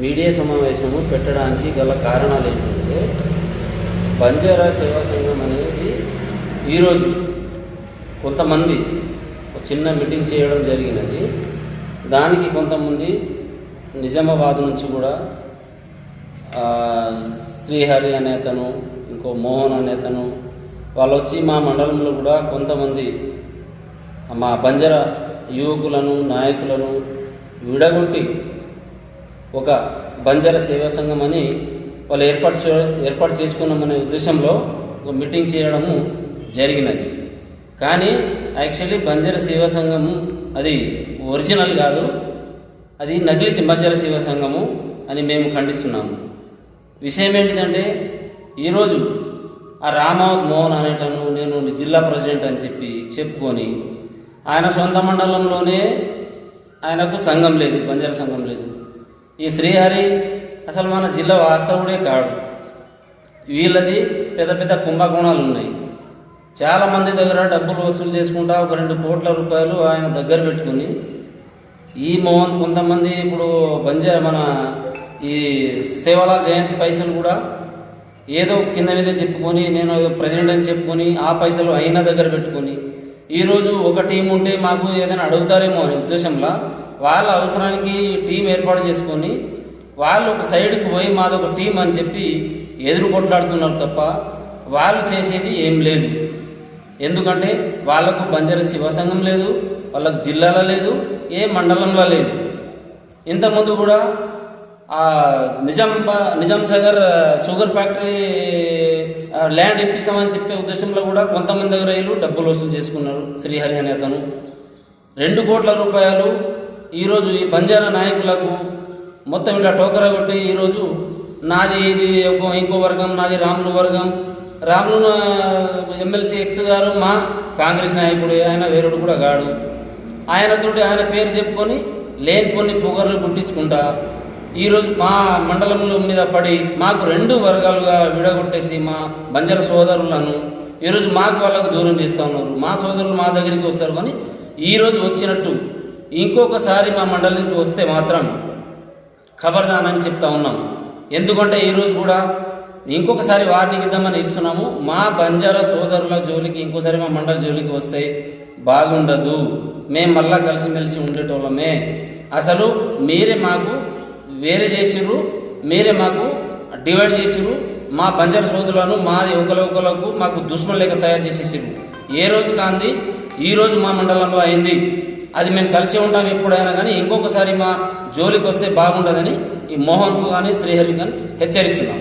Media సమావేశము పెట్టడానికి గల కారణాలు ఏంటంటే బంజారా సేవా సంఘం అనేది ఈరోజు కొంతమంది ఒక చిన్న మీటింగ్ చేయడం జరిగినది. దానికి కొంతమంది నిజామాబాద్ నుంచి కూడా శ్రీహరి అనే అతను ఇంకో మోహన్ అనే అతను వాళ్ళు వచ్చి మా మండలంలో కూడా కొంతమంది మా బంజర యువకులను నాయకులను విడగొట్టి ఒక బంజారా సేవా సంఘం అని వాళ్ళు ఏర్పాటు చే ఏర్పాటు చేసుకున్నామనే ఉద్దేశంలో ఒక మీటింగ్ చేయడము జరిగినది. కానీ యాక్చువల్లీ బంజారా సేవా సంఘము అది ఒరిజినల్ కాదు. అది నకిలీ బంజారా సేవా సంఘము అని మేము ఖండిస్తున్నాము. విషయం ఏంటిదంటే ఈరోజు ఆ రామావత్ మోహన్ అనేటను నేను జిల్లా ప్రెసిడెంట్ అని చెప్పి చెప్పుకొని ఆయన సొంత మండలంలోనే ఆయనకు సంఘం లేదు బంజారా సంఘం లేదు. ఈ శ్రీహరి అసలు మన జిల్లా వాస్తవుడే కాడు. వీళ్ళది పెద్ద పెద్ద కుంభకోణాలు ఉన్నాయి. చాలా మంది దగ్గర డబ్బులు వసూలు చేసుకుంటా ఒక రెండు కోట్ల రూపాయలు ఆయన దగ్గర పెట్టుకుని ఈ మోహన్ కొంతమంది ఇప్పుడు బంజా మన ఈ సేవలాల్ జయంతి పైసలు కూడా ఏదో కింద మీద చెప్పుకొని నేను ప్రెసిడెంట్ అని చెప్పుకొని ఆ పైసలు అయిన దగ్గర పెట్టుకొని ఈరోజు ఒక టీం ఉంటే మాకు ఏదైనా అడుగుతారేమో అనే ఉద్దేశంలో వాళ్ళ అవసరానికి టీం ఏర్పాటు చేసుకొని వాళ్ళు ఒక సైడ్కి పోయి మాది ఒక టీం అని చెప్పి ఎదురు కొట్లాడుతున్నారు తప్ప వాళ్ళు చేసేది ఏం లేదు. ఎందుకంటే వాళ్ళకు బంజర శివ సంఘం లేదు వాళ్ళకు జిల్లాలో లేదు ఏ మండలంలో లేదు. ఇంతకుముందు కూడా ఆ Nizam Nizam Sagar sugar factory land ఇప్పిస్తామని చెప్పే ఉద్దేశంలో కూడా కొంతమంది దగ్గర వీళ్ళు డబ్బులు వసూలు చేసుకున్నారు శ్రీహరి అనే అతను. రెండు కోట్ల రూపాయలు ఈరోజు ఈ బంజారా నాయకులకు మొత్తం ఇలా టోకరా కొట్టి ఈరోజు నాది ఇది ఇంకో వర్గం నాది రాములు వర్గం. రాములు ఎమ్మెల్సీ ఎక్స్ గారు మా కాంగ్రెస్ నాయకుడు ఆయన వేరుడు కూడా గాడు ఆయనతోటి ఆయన పేరు చెప్పుకొని లేని కొన్ని పొగర్లు పుట్టించుకుంటా ఈరోజు మా మండలంలో మీద పడి మాకు రెండు వర్గాలుగా విడగొట్టేసి మా బంజారా సోదరులను ఈరోజు మాకు వాళ్ళకు దూరం చేస్తూ ఉన్నారు. మా సోదరులు మా దగ్గరికి వస్తారు కానీ ఈరోజు వచ్చినట్టు ఇంకొకసారి మా మండలానికి వస్తే మాత్రం ఖబర్దానని చెప్తా ఉన్నాం. ఎందుకంటే ఈరోజు కూడా ఇంకొకసారి వార్నింగ్ ఇద్దామని ఇస్తున్నాము. మా బంజారా సోదరుల జోలికి ఇంకోసారి మా మండల జోలికి వస్తే బాగుండదు. మేము మళ్ళా కలిసిమెలిసి ఉండేటోళ్ళమే. అసలు మీరే మాకు వేరే చేసిర్రు మీరే మాకు డివైడ్ చేసిర్రు. మా బంజారా సోదరులను మాది ఒకరొకలకు మాకు దుష్మన్ లేక తయారు చేసేసిర్రు. ఏ రోజు కాంది? ఈ రోజు మా మండలంలో అయింది. అది మేము కలిసి ఉంటాం ఎప్పుడైనా కానీ ఇంకొకసారి మా జోలికి వస్తే బాగుండదని ఈ మోహన్కు కానీ శ్రీహరి కానీ హెచ్చరిస్తున్నాం.